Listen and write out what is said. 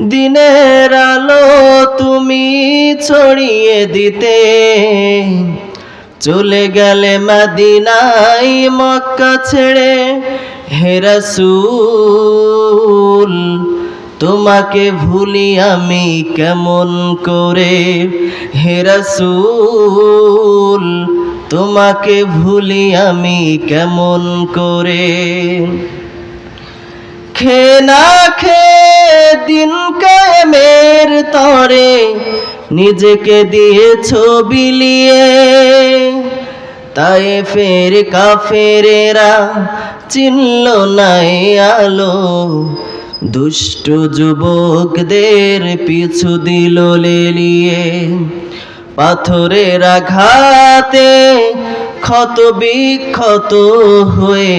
দিনের আলো তুমি ছড়িয়ে দিতে। চলে গেলে মাদিনাই মক্কা ছেড়ে হেরাসুল তোমাকে ভুলি আমি কেমন করে? হেরাসুল তোমাকে ভুলি আমি কেমন করে? খে না খে দিন তরে নিজেকে দিয়েছ বিলিয়ে তাই ফের কাফেরেরা চিনল নাই আলো। দুষ্ট যুবকদের পিছু দিল লেলিয়ে। পাথরের আঘাতে ক্ষত বিক্ষত হয়ে